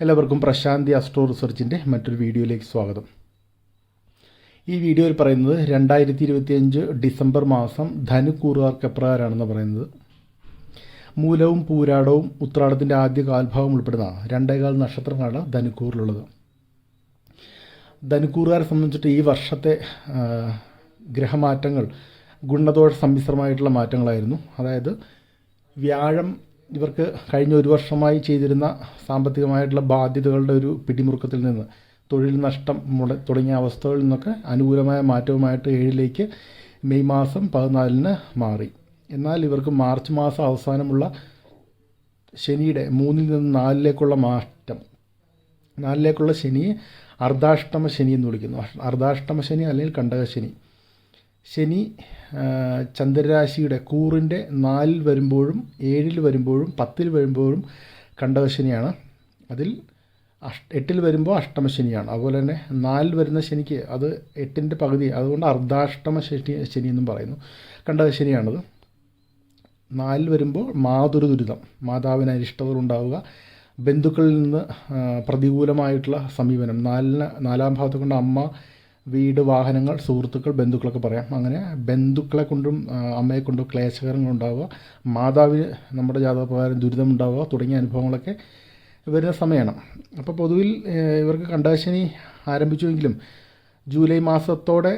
എല്ലാവർക്കും പ്രശാന്തി അസ്ട്രോ റിസർച്ചിന്റെ മറ്റൊരു വീഡിയോയിലേക്ക് സ്വാഗതം. ഈ വീഡിയോയിൽ പറയുന്നത് രണ്ടായിരത്തി ഇരുപത്തിയഞ്ച് ഡിസംബർ മാസം ധനുക്കൂറുകാർക്ക് എപ്രകാരമാണെന്ന് പറയുന്നത്. മൂലവും പൂരാടവും ഉത്രാടത്തിന്റെ ആദ്യ കാൽഭാഗം ഉൾപ്പെടുന്ന രണ്ടേകാൽ നക്ഷത്രങ്ങളാണ് ധനുക്കൂറിലുള്ളത് ധനുക്കൂറുകാരെ സംബന്ധിച്ചിട്ട് ഈ വർഷത്തെ ഗ്രഹമാറ്റങ്ങൾ ഗുണദോഷ സമ്മിശ്രമായിട്ടുള്ള മാറ്റങ്ങളായിരുന്നു. അതായത് വ്യാഴം ഇവർക്ക് കഴിഞ്ഞ ഒരു വർഷമായി ചെയ്തിരുന്ന സാമ്പത്തികമായിട്ടുള്ള ബാധ്യതകളുടെ ഒരു പിടിമുറുക്കത്തിൽ നിന്ന് തൊഴിൽ നഷ്ടം മുട തുടങ്ങിയ അവസ്ഥകളിൽ നിന്നൊക്കെ അനുകൂലമായ മാറ്റവുമായിട്ട് ഏഴിലേക്ക് മെയ് മാസം പതിനാലിന് മാറി. എന്നാൽ ഇവർക്ക് മാർച്ച് മാസം അവസാനമുള്ള ശനിയുടെ മൂന്നിൽ നിന്ന് നാലിലേക്കുള്ള മാറ്റം നാലിലേക്കുള്ള ശനിയെ അർദ്ധാഷ്ടമ ശനി എന്ന് വിളിക്കുന്നു. അർദ്ധാഷ്ടമ ശനി അല്ലെങ്കിൽ കണ്ടകശനി. ശനി ചന്ദ്രരാശിയുടെ കൂറിന്റെ നാലിൽ വരുമ്പോഴും ഏഴിൽ വരുമ്പോഴും പത്തിൽ വരുമ്പോഴും കണ്ടകശനിയാണ്. അതിൽ അഷ് എട്ടിൽ വരുമ്പോൾ അഷ്ടമശനിയാണ്. അതുപോലെ തന്നെ നാലിൽ വരുന്ന ശനിക്ക് അത് എട്ടിന്റെ പകുതി അതുകൊണ്ട് അർദ്ധാഷ്ടമ ശനി ശനി എന്നും പറയുന്നു. കണ്ടകശനിയാണത്. നാലിൽ വരുമ്പോൾ മാതൃ ദുരിതം മാതാവിന് അരിഷ്ടതകൾ ഉണ്ടാവുക ബന്ധുക്കളിൽ നിന്ന് പ്രതികൂലമായിട്ടുള്ള സമീപനം. നാലിന് നാലാം ഭാഗത്ത് കൊണ്ട് അമ്മ വീട് വാഹനങ്ങൾ സുഹൃത്തുക്കൾ ബന്ധുക്കളൊക്കെ പറയാം. അങ്ങനെ ബന്ധുക്കളെ കൊണ്ടും അമ്മയെ കൊണ്ടും ക്ലേശകരങ്ങൾ ഉണ്ടാവുക മാതാവിന് നമ്മുടെ ജാതകപ്രകാരം ദുരിതം ഉണ്ടാവുക തുടങ്ങിയ അനുഭവങ്ങളൊക്കെ വരുന്ന സമയമാണ്. അപ്പോൾ പൊതുവിൽ ഇവർക്ക് കണ്ടാശനി ആരംഭിച്ചുവെങ്കിലും ജൂലൈ മാസത്തോടെ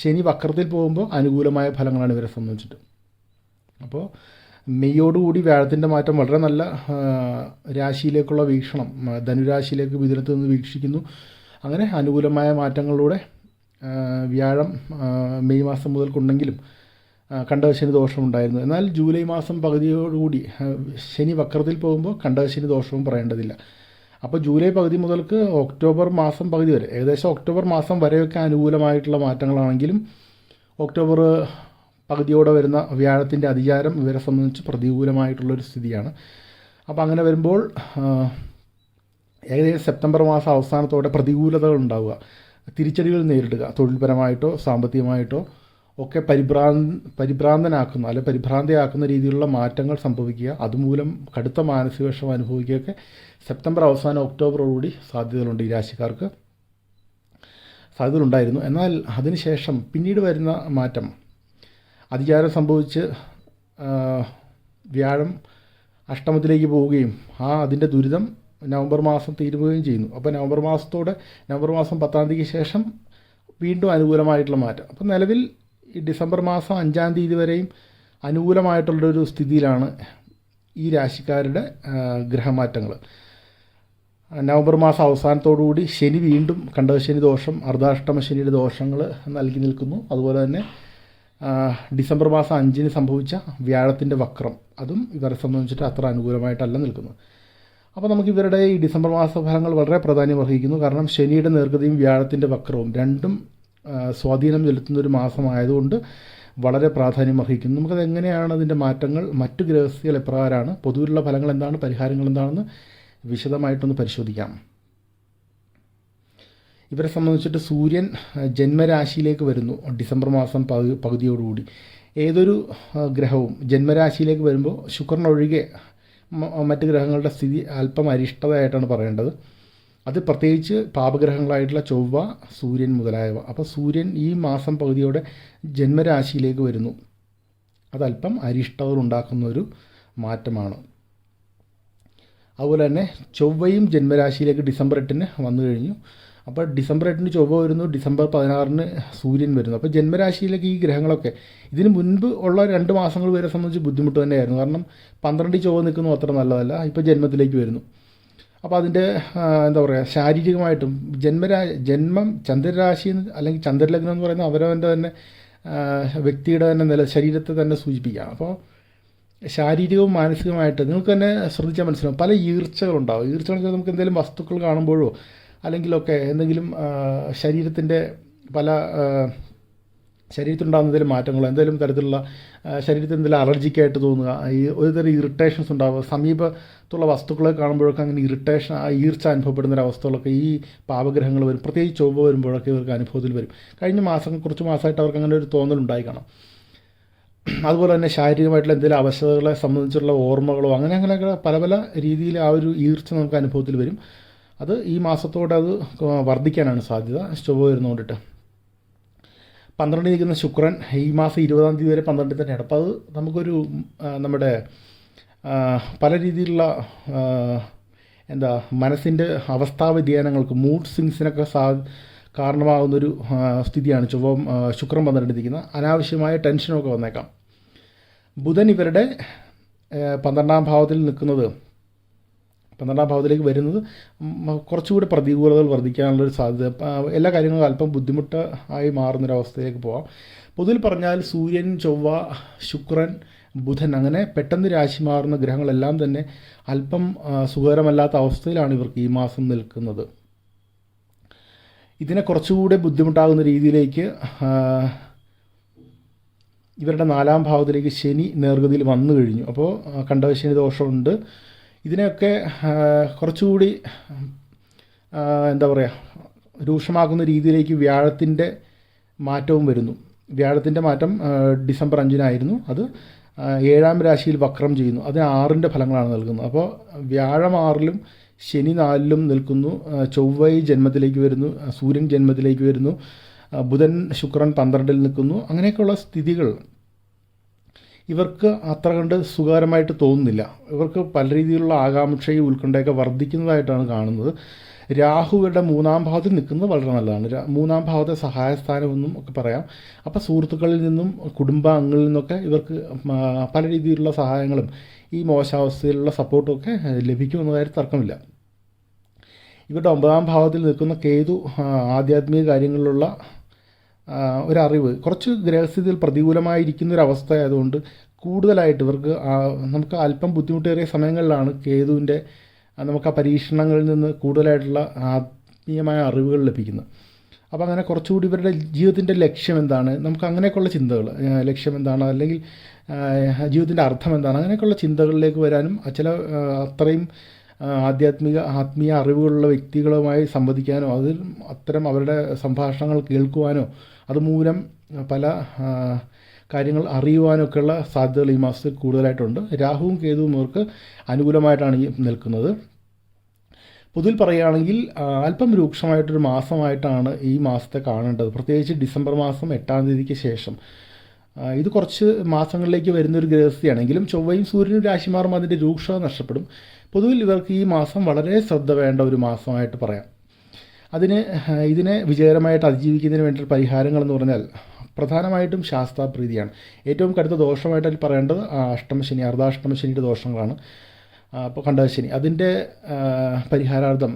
ശനി വക്രത്തിൽ പോകുമ്പോൾ അനുകൂലമായ ഫലങ്ങളാണ് ഇവരെ സംബന്ധിച്ചിട്ട്. അപ്പോൾ മെയ്യോടുകൂടി വ്യാഴത്തിന്റെ മാറ്റം വളരെ നല്ല രാശിയിലേക്കുള്ള വീക്ഷണം ധനുരാശിയിലേക്ക് വിതരത്തിൽ നിന്ന് വീക്ഷിക്കുന്നു. അങ്ങനെ അനുകൂലമായ മാറ്റങ്ങളിലൂടെ വ്യാഴം മെയ് മാസം മുതൽക്കുണ്ടെങ്കിലും കണ്ടകശനി ദോഷമുണ്ടായിരുന്നു. എന്നാൽ ജൂലൈ മാസം പകുതിയോടുകൂടി ശനി വക്രത്തിൽ പോകുമ്പോൾ കണ്ടകശനി ദോഷവും പറയേണ്ടതില്ല. അപ്പോൾ ജൂലൈ പകുതി മുതൽക്ക് ഒക്ടോബർ മാസം പകുതി വരെ ഏകദേശം ഒക്ടോബർ മാസം വരെയൊക്കെ അനുകൂലമായിട്ടുള്ള മാറ്റങ്ങളാണെങ്കിലും ഒക്ടോബർ പകുതിയോടെ വരുന്ന വ്യാഴത്തിന്റെ അധികാരം ഇവരെ സംബന്ധിച്ച് പ്രതികൂലമായിട്ടുള്ളൊരു സ്ഥിതിയാണ്. അപ്പോൾ അങ്ങനെ വരുമ്പോൾ ഏകദേശം സെപ്റ്റംബർ മാസം അവസാനത്തോടെ പ്രതികൂലതകൾ ഉണ്ടാവുക. തിരിച്ചടികൾ നേരിടുക തൊഴിൽപരമായിട്ടോ സാമ്പത്തികമായിട്ടോ ഒക്കെ പരിഭ്രാ പരിഭ്രാന്തനാക്കുന്ന അല്ലെ പരിഭ്രാന്തയാക്കുന്ന രീതിയിലുള്ള മാറ്റങ്ങൾ സംഭവിക്കുക. അതുമൂലം കടുത്ത മാനസിക വിഷമം അനുഭവിക്കുകയൊക്കെ സെപ്റ്റംബർ അവസാനം ഒക്ടോബറോടുകൂടി സാധ്യതകളുണ്ട് ഈ രാശിക്കാർക്ക്. സാധ്യതകളുണ്ടായിരുന്നു. എന്നാൽ അതിനുശേഷം പിന്നീട് വരുന്ന മാറ്റം. അധികാരം സംഭവിച്ച് വ്യാഴം അഷ്ടമത്തിലേക്ക് പോവുകയും ആ അതിന്റെ ദുരിതം നവംബർ മാസം തീരുകയും ചെയ്യുന്നു. അപ്പോൾ നവംബർ മാസത്തോടെ നവംബർ മാസം പത്താം തീയതിക്ക് ശേഷം വീണ്ടും അനുകൂലമായിട്ടുള്ള മാറ്റം. അപ്പോൾ നിലവിൽ ഈ ഡിസംബർ മാസം അഞ്ചാം തീയതി വരെയും അനുകൂലമായിട്ടുള്ളൊരു സ്ഥിതിയിലാണ് ഈ രാശിക്കാരുടെ ഗ്രഹമാറ്റങ്ങൾ നവംബർ മാസം അവസാനത്തോടുകൂടി ശനി വീണ്ടും കണ്ടകശനി ദോഷം അർദ്ധാഷ്ടമ ശനിയുടെ ദോഷങ്ങൾ നൽകി നിൽക്കുന്നു. അതുപോലെ തന്നെ ഡിസംബർ മാസം അഞ്ചിന് സംഭവിച്ച വ്യാഴത്തിന്റെ വക്രം അതും ഇവരെ സംബന്ധിച്ചിട്ട് അത്ര അനുകൂലമായിട്ടല്ല നിൽക്കുന്നത്. അപ്പോൾ നമുക്ക് ഇവരുടെ ഈ ഡിസംബർ മാസ ഫലങ്ങൾ വളരെ പ്രാധാന്യം അർഹിക്കുന്നു. കാരണം ശനിയുടെ നേർഗതിയും വ്യാഴത്തിന്റെ വക്രവും രണ്ടും സ്വാധീനം ചെലുത്തുന്ന ഒരു മാസമായതുകൊണ്ട് വളരെ പ്രാധാന്യം അർഹിക്കുന്നു. നമുക്കത് എങ്ങനെയാണ് അതിന്റെ മാറ്റങ്ങൾ? മറ്റു ഗ്രഹസ്ഥികൾ എപ്രകാരമാണ്? പൊതുവിലുള്ള ഫലങ്ങൾ എന്താണ്? പരിഹാരങ്ങൾ എന്താണെന്ന് വിശദമായിട്ടൊന്ന് പരിശോധിക്കാം. ഇവരെ സംബന്ധിച്ചിട്ട് സൂര്യൻ ജന്മരാശിയിലേക്ക് വരുന്നു ഡിസംബർ മാസം പകു പകുതിയോടുകൂടി. ഏതൊരു ഗ്രഹവും ജന്മരാശിയിലേക്ക് വരുമ്പോൾ മ- മറ്റ് ഗ്രഹങ്ങളുടെ സ്ഥിതി അല്പം അരിഷ്ടതയായിട്ടാണ് പറയേണ്ടത്. അത് പ്രത്യേകിച്ച് പാപഗ്രഹങ്ങളായിട്ടുള്ള ചൊവ്വ സൂര്യൻ മുതലായവ. അപ്പോൾ സൂര്യൻ ഈ മാസം പകുതിയോടെ ജന്മരാശിയിലേക്ക് വരുന്നു. അതല്പം അരിഷ്ടതകൾ ഉണ്ടാക്കുന്ന ഒരു മാറ്റമാണ്. അതുപോലെ തന്നെ ചൊവ്വയും ജന്മരാശിയിലേക്ക് ഡിസംബർ എട്ടിന് വന്നു കഴിഞ്ഞു. അപ്പോൾ ഡിസംബർ എട്ടിന് ചൊവ്വ വരുന്നു ഡിസംബർ പതിനാറിന് സൂര്യൻ വരുന്നു. അപ്പോൾ ജന്മരാശിയിലേക്ക് ഈ ഗ്രഹങ്ങളൊക്കെ ഇതിന് മുൻപ് ഉള്ള രണ്ട് മാസങ്ങൾ വരെ സംബന്ധിച്ച് ബുദ്ധിമുട്ട് തന്നെയായിരുന്നു. കാരണം പന്ത്രണ്ടിൽ ചൊവ്വ നിൽക്കുന്നു അത്ര നല്ലതല്ല ഇപ്പോൾ ജന്മത്തിലേക്ക് വരുന്നു. അപ്പോൾ അതിന്റെ എന്താ പറയുക ശാരീരികമായിട്ടും ജന്മരാ ജന്മം ചന്ദ്രരാശി അല്ലെങ്കിൽ ചന്ദ്രലഗ്നം എന്ന് പറയുന്നത് അവരവന്റെ തന്നെ വ്യക്തിയുടെ തന്നെ നില ശരീരത്തെ തന്നെ സൂചിപ്പിക്കുക അപ്പോൾ ശാരീരികവും മാനസികമായിട്ട് നിങ്ങൾക്ക് തന്നെ ശ്രദ്ധിച്ചാൽ മനസ്സിലാവും. പല ഈർച്ചകളുണ്ടാവും. ഈർച്ചകൾ നമുക്ക് എന്തെങ്കിലും വസ്തുക്കൾ കാണുമ്പോഴോ അല്ലെങ്കിലൊക്കെ എന്തെങ്കിലും ശരീരത്തിന്റെ പല ശരീരത്തിലുണ്ടാകുന്ന എന്തെങ്കിലും മാറ്റങ്ങൾ എന്തെങ്കിലും തരത്തിലുള്ള ശരീരത്തിൽ എന്തെങ്കിലും അലർജിക്കായിട്ട് തോന്നുക ഈ ഒരു തരം ഇറിറ്റേഷൻസ് ഉണ്ടാവുക സമീപത്തുള്ള വസ്തുക്കളെ കാണുമ്പോഴൊക്കെ അങ്ങനെ ഇറിറ്റേഷൻ ആ ഈർച്ച അനുഭവപ്പെടുന്ന ഒരു അവസ്ഥകളൊക്കെ ഈ പാപഗ്രഹങ്ങൾ വരും. പ്രത്യേകിച്ച് ചൊവ്വ വരുമ്പോഴൊക്കെ ഇവർക്ക് അനുഭവത്തിൽ വരും. കഴിഞ്ഞ മാസം കുറച്ച് മാസമായിട്ട് അവർക്ക് അങ്ങനെ ഒരു തോന്നലുണ്ടായി കാണാം അതുപോലെ തന്നെ ശാരീരികമായിട്ടുള്ള എന്തെങ്കിലും അവശതകളെ സംബന്ധിച്ചുള്ള ഓർമ്മകളോ അങ്ങനെ അങ്ങനെയൊക്കെ പല പല രീതിയിൽ ആ ഒരു ഈർച്ച നമുക്ക് അനുഭവത്തിൽ വരും. അത് ഈ മാസത്തോടെ അത് വർദ്ധിക്കാനാണ് സാധ്യത. ചൊവ്വ വരുന്നതുകൊണ്ടിട്ട് പന്ത്രണ്ടിൽ നിൽക്കുന്ന ശുക്രൻ ഈ മാസം ഇരുപതാം തീയതി വരെ പന്ത്രണ്ടിൽ തന്നെയാണ്. അപ്പോൾ അത് നമുക്കൊരു നമ്മുടെ പല രീതിയിലുള്ള എന്താ മനസ്സിന്റെ അവസ്ഥാ വ്യതിയാനങ്ങൾക്ക് മൂഡ് സ്വിങ്സിനൊക്കെ സാ കാരണമാകുന്നൊരു സ്ഥിതിയാണ് ചൊവ്വ ശുക്രൻ പന്ത്രണ്ടിരിക്കുന്ന. അനാവശ്യമായ ടെൻഷനൊക്കെ വന്നേക്കാം. ബുധൻ ഇവരുടെ പന്ത്രണ്ടാം ഭാവത്തിൽ നിൽക്കുന്നത് പന്ത്രണ്ടാം ഭാവത്തിലേക്ക് വരുന്നത് കുറച്ചുകൂടി പ്രതികൂലതകൾ വർദ്ധിക്കാനുള്ളൊരു സാധ്യത. എല്ലാ കാര്യങ്ങളും അല്പം ബുദ്ധിമുട്ട് ആയി മാറുന്നൊരവസ്ഥയിലേക്ക് പോവാം. പൊതുവിൽ പറഞ്ഞാൽ സൂര്യൻ ചൊവ്വ ശുക്രൻ ബുധൻ അങ്ങനെ പെട്ടെന്ന് രാശി മാറുന്ന ഗ്രഹങ്ങളെല്ലാം തന്നെ അല്പം സുഖകരമല്ലാത്ത അവസ്ഥയിലാണ് ഇവർക്ക് ഈ മാസം നിൽക്കുന്നത്. ഇതിനെ കുറച്ചുകൂടെ ബുദ്ധിമുട്ടാകുന്ന രീതിയിലേക്ക് ഇവരുടെ നാലാം ഭാവത്തിലേക്ക് ശനി നേർഗതിയിൽ വന്നു കഴിഞ്ഞു. അപ്പോൾ കണ്ടവശനി ദോഷമുണ്ട്. ഇതിനെയൊക്കെ കുറച്ചുകൂടി എന്താ പറയുക രൂക്ഷമാക്കുന്ന രീതിയിലേക്ക് വ്യാഴത്തിന്റെ മാറ്റവും വരുന്നു. വ്യാഴത്തിന്റെ മാറ്റം ഡിസംബർ അഞ്ചിനായിരുന്നു. അത് ഏഴാം രാശിയിൽ വക്രം ചെയ്യുന്നു. അതിന് ആറിന്റെ ഫലങ്ങളാണ് നൽകുന്നത്. അപ്പോൾ വ്യാഴം ആറിലും ശനി നാലിലും നിൽക്കുന്നു. ചൊവ്വൈ ജന്മത്തിലേക്ക് വരുന്നു. സൂര്യൻ ജന്മത്തിലേക്ക് വരുന്നു. ബുധൻ ശുക്രൻ പന്ത്രണ്ടിൽ നിൽക്കുന്നു. അങ്ങനെയൊക്കെയുള്ള സ്ഥിതികൾ ഇവർക്ക് അത്ര കണ്ട് സുഖകരമായിട്ട് തോന്നുന്നില്ല. ഇവർക്ക് പല രീതിയിലുള്ള ആകാംക്ഷയും ഉത്കണ്ഠയൊക്കെ വർദ്ധിക്കുന്നതായിട്ടാണ് കാണുന്നത്. രാഹുവിന്റെ മൂന്നാം ഭാവത്തിൽ നിൽക്കുന്നത് വളരെ നല്ലതാണ്. മൂന്നാം ഭാവത്തെ സഹായസ്ഥാനമെന്നും ഒക്കെ പറയാം. അപ്പോൾ സുഹൃത്തുക്കളിൽ നിന്നും കുടുംബാംഗങ്ങളിൽ നിന്നൊക്കെ ഇവർക്ക് പല രീതിയിലുള്ള സഹായങ്ങളും ഈ മോശാവസ്ഥയിലുള്ള സപ്പോർട്ടും ഒക്കെ ലഭിക്കുമെന്ന കാര്യം തർക്കമില്ല. ഇവരുടെ ഒമ്പതാം ഭാവത്തിൽ നിൽക്കുന്ന കേതു ആധ്യാത്മിക കാര്യങ്ങളിലുള്ള ഒരറിവ്. കുറച്ച് ഗ്രഹസ്ഥിതിയിൽ പ്രതികൂലമായിരിക്കുന്ന ഒരു അവസ്ഥ ആയതുകൊണ്ട് കൂടുതലായിട്ട് ഇവർക്ക് നമുക്ക് അല്പം ബുദ്ധിമുട്ടേറിയ സമയങ്ങളിലാണ് കേതുവിന്റെ നമുക്ക് ആ പരീക്ഷണങ്ങളിൽ നിന്ന് കൂടുതലായിട്ടുള്ള ആത്മീയമായ അറിവുകൾ ലഭിക്കുന്നത്. അപ്പോൾ അങ്ങനെ കുറച്ചുകൂടി ഇവരുടെ ജീവിതത്തിന്റെ ലക്ഷ്യം എന്താണ് നമുക്ക് അങ്ങനെയൊക്കെയുള്ള ചിന്തകൾ ലക്ഷ്യം എന്താണ് അല്ലെങ്കിൽ ജീവിതത്തിന്റെ അർത്ഥം എന്താണ് അങ്ങനെയൊക്കെയുള്ള ചിന്തകളിലേക്ക് വരാനും ചില അത്രയും ആധ്യാത്മിക ആത്മീയ അറിവുകളുള്ള വ്യക്തികളുമായി സംവദിക്കാനോ അതിൽ അത്തരം അവരുടെ സംഭാഷണങ്ങൾ കേൾക്കുവാനോ അതുമൂലം പല കാര്യങ്ങൾ അറിയുവാനൊക്കെയുള്ള സാധ്യതകൾ ഈ മാസത്തിൽ കൂടുതലായിട്ടുണ്ട്. രാഹുവും കേതുവും അവർക്ക് അനുകൂലമായിട്ടാണ് ഈ നിൽക്കുന്നത്. പൊതുവിൽ പറയുകയാണെങ്കിൽ അല്പം രൂക്ഷമായിട്ടൊരു മാസമായിട്ടാണ് ഈ മാസത്തെ കാണേണ്ടത്. പ്രത്യേകിച്ച് ഡിസംബർ മാസം എട്ടാം തീയതിക്ക് ശേഷം. ഇത് കുറച്ച് മാസങ്ങളിലേക്ക് വരുന്നൊരു ഗ്രഹസ്ഥയാണെങ്കിലും ചൊവ്വയും സൂര്യനും രാശിമാറും അതിന്റെ രൂക്ഷത നഷ്ടപ്പെടും. പൊതുവിൽ ഇവർക്ക് ഈ മാസം വളരെ ശ്രദ്ധ വേണ്ട ഒരു മാസമായിട്ട് പറയാം. അതിന് ഇതിനെ വിജയകരമായിട്ട് അതിജീവിക്കുന്നതിന് പരിഹാരങ്ങൾ എന്ന് പറഞ്ഞാൽ പ്രധാനമായിട്ടും ശാസ്താപ്രീതിയാണ്. ഏറ്റവും കടുത്ത ദോഷമായിട്ട് അതിൽ പറയേണ്ടത് അഷ്ടമശനി അർദ്ധാഷ്ടമശനിയുടെ ദോഷങ്ങളാണ്. അപ്പോൾ കണ്ടകശനി അതിന്റെ പരിഹാരാർത്ഥം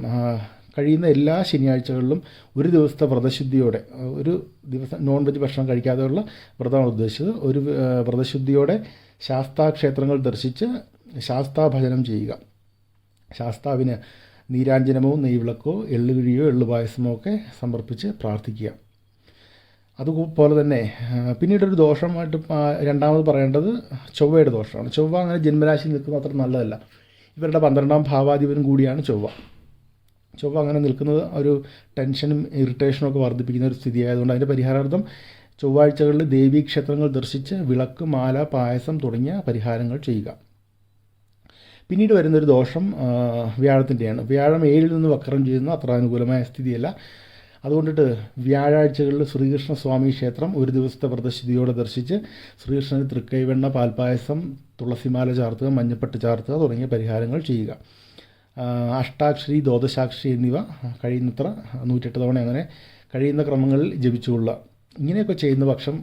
കഴിയുന്ന എല്ലാ ശനിയാഴ്ചകളിലും ഒരു ദിവസത്തെ വ്രതശുദ്ധിയോടെ ഒരു ദിവസം നോൺ വെജ് ഭക്ഷണം കഴിക്കാതെയുള്ള വ്രതമാണ് ഉദ്ദേശിച്ചത്. ഒരു വ്രതശുദ്ധിയോടെ ശാസ്താ ക്ഷേത്രങ്ങൾ ദർശിച്ച് ശാസ്താഭജനം ചെയ്യുക. ശാസ്താവിന് നീരാഞ്ജനമോ നെയ്വിളക്കോ എള്ളുകിഴിയോ എള്ളുപായസമോ ഒക്കെ സമർപ്പിച്ച് പ്രാർത്ഥിക്കുക. അതുപോലെ തന്നെ പിന്നീടൊരു ദോഷമായിട്ട് രണ്ടാമത് പറയേണ്ടത് ചൊവ്വയുടെ ദോഷമാണ്. ചൊവ്വ അങ്ങനെ ജന്മരാശി നിൽക്കുന്നത് അത്ര നല്ലതല്ല. ഇവരുടെ പന്ത്രണ്ടാം ഭാവാധിപനും കൂടിയാണ് ചൊവ്വ. ചൊവ്വ അങ്ങനെ നിൽക്കുന്നത് ഒരു ടെൻഷനും ഇറിറ്റേഷനും ഒക്കെ വർദ്ധിപ്പിക്കുന്ന ഒരു സ്ഥിതി ആയതുകൊണ്ട് അതിന്റെ പരിഹാരാർത്ഥം ചൊവ്വാഴ്ചകളിൽ ദേവീക്ഷേത്രങ്ങൾ ദർശിച്ച് വിളക്ക് മാല പായസം തുടങ്ങിയ പരിഹാരങ്ങൾ ചെയ്യുക. പിന്നീട് വരുന്നൊരു ദോഷം വ്യാഴത്തിന്റെയാണ് വ്യാഴം ഏഴിൽ നിന്ന് വക്രം ചെയ്യുന്ന അത്ര അനുകൂലമായ സ്ഥിതിയല്ല. അതുകൊണ്ടിട്ട് വ്യാഴാഴ്ചകളിൽ ശ്രീകൃഷ്ണ സ്വാമി ക്ഷേത്രം ഒരു ദിവസത്തെ വ്രതശുദ്ധിയോടെ ദർശിച്ച് ശ്രീകൃഷ്ണന് തൃക്കൈവെണ്ണ പാൽപ്പായസം തുളസിമാല ചാർത്തുക മഞ്ഞപ്പെട്ട് ചാർത്തുക തുടങ്ങിയ പരിഹാരങ്ങൾ ചെയ്യുക. അഷ്ടാക്ഷരി ദോദശാക്ഷരി എന്നിവ കഴിയുന്നത്ര നൂറ്റെട്ട് തവണ അങ്ങനെ കഴിയുന്ന ക്രമങ്ങളിൽ ജപിച്ചുകൊള്ളുക. ഇങ്ങനെയൊക്കെ ചെയ്യുന്ന പക്ഷം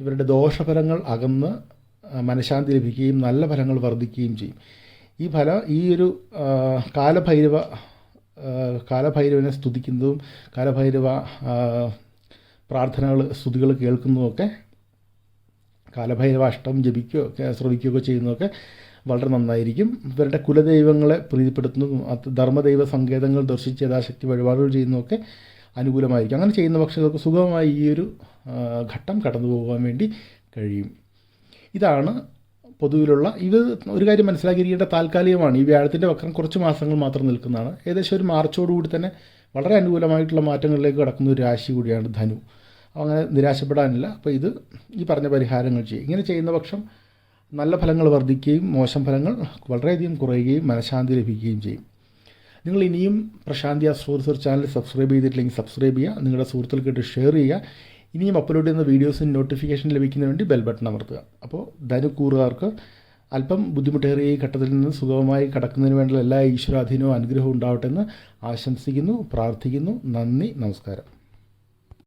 ഇവരുടെ ദോഷഫലങ്ങൾ അകന്ന് മനഃശാന്തി ലഭിക്കുകയും നല്ല ഫലങ്ങൾ വർദ്ധിക്കുകയും ചെയ്യും. ഈ ഫല ഈ ഒരു കാലഭൈരവ കാലഭൈരവനെ സ്തുതിക്കുന്നതും കാലഭൈരവ പ്രാർത്ഥനകൾ സ്തുതികൾ കേൾക്കുന്നതുമൊക്കെ കാലഭൈരവ അഷ്ടം ജപിക്കുകയോ ശ്രവിക്കുകയൊക്കെ ചെയ്യുന്നതൊക്കെ വളരെ നന്നായിരിക്കും. ഇവരുടെ കുലദൈവങ്ങളെ പ്രീതിപ്പെടുത്തുന്നതും ധർമ്മദൈവ സങ്കേതങ്ങൾ ദർശിച്ച് യഥാശക്തി വഴിപാടുകൾ ചെയ്യുന്നതൊക്കെ അനുകൂലമായിരിക്കും. അങ്ങനെ ചെയ്യുന്ന പക്ഷങ്ങൾക്ക് സുഖമായി ഈ ഒരു ഘട്ടം കടന്നു പോകാൻ വേണ്ടി കഴിയും. ഇതാണ് പൊതുവിലുള്ള ഇത് ഒരു കാര്യം മനസ്സിലാക്കിയിരിക്കേണ്ട താൽക്കാലികമാണ്. ഈ വ്യാഴത്തിന്റെ വക്രം കുറച്ച് മാസങ്ങൾ മാത്രം നിൽക്കുന്നതാണ്. ഏകദേശം ഒരു മാർച്ചോടുകൂടി തന്നെ വളരെ അനുകൂലമായിട്ടുള്ള മാറ്റങ്ങളിലേക്ക് കടക്കുന്ന ഒരു രാശി കൂടിയാണ് ധനു. അങ്ങനെ നിരാശപ്പെടാനില്ല. അപ്പോൾ ഇത് ഈ പറഞ്ഞ പരിഹാരങ്ങൾ ചെയ്യും. ഇങ്ങനെ ചെയ്യുന്ന പക്ഷം നല്ല ഫലങ്ങൾ വർദ്ധിക്കുകയും മോശം ഫലങ്ങൾ വളരെയധികം കുറയുകയും മനഃശാന്തി ലഭിക്കുകയും ചെയ്യും. നിങ്ങൾ ഇനിയും പ്രശാന്തി റിസർച്ച് ചാനൽ സബ്സ്ക്രൈബ് ചെയ്തിട്ടില്ലെങ്കിൽ സബ്സ്ക്രൈബ് ചെയ്യുക. നിങ്ങളുടെ സുഹൃത്തുക്കൾക്കിട്ട് ഷെയർ ചെയ്യുക. ഇനിയും അപ്ലോഡ് ചെയ്യുന്ന വീഡിയോസിന് നോട്ടിഫിക്കേഷൻ ലഭിക്കുന്നതിന് വേണ്ടി ബെൽ ബട്ടൺ അമർത്തുക. അപ്പോൾ ധനുക്കൂറുകാർക്ക് അല്പം ബുദ്ധിമുട്ടേറിയ ഈ ഘട്ടത്തിൽ നിന്ന് സുഗമമായി കടക്കുന്നതിന് വേണ്ടിയുള്ള എല്ലാ ഈശ്വരാധീനവും അനുഗ്രഹവും ഉണ്ടാവട്ടെ എന്ന് ആശംസിക്കുന്നു പ്രാർത്ഥിക്കുന്നു. നന്ദി നമസ്കാരം.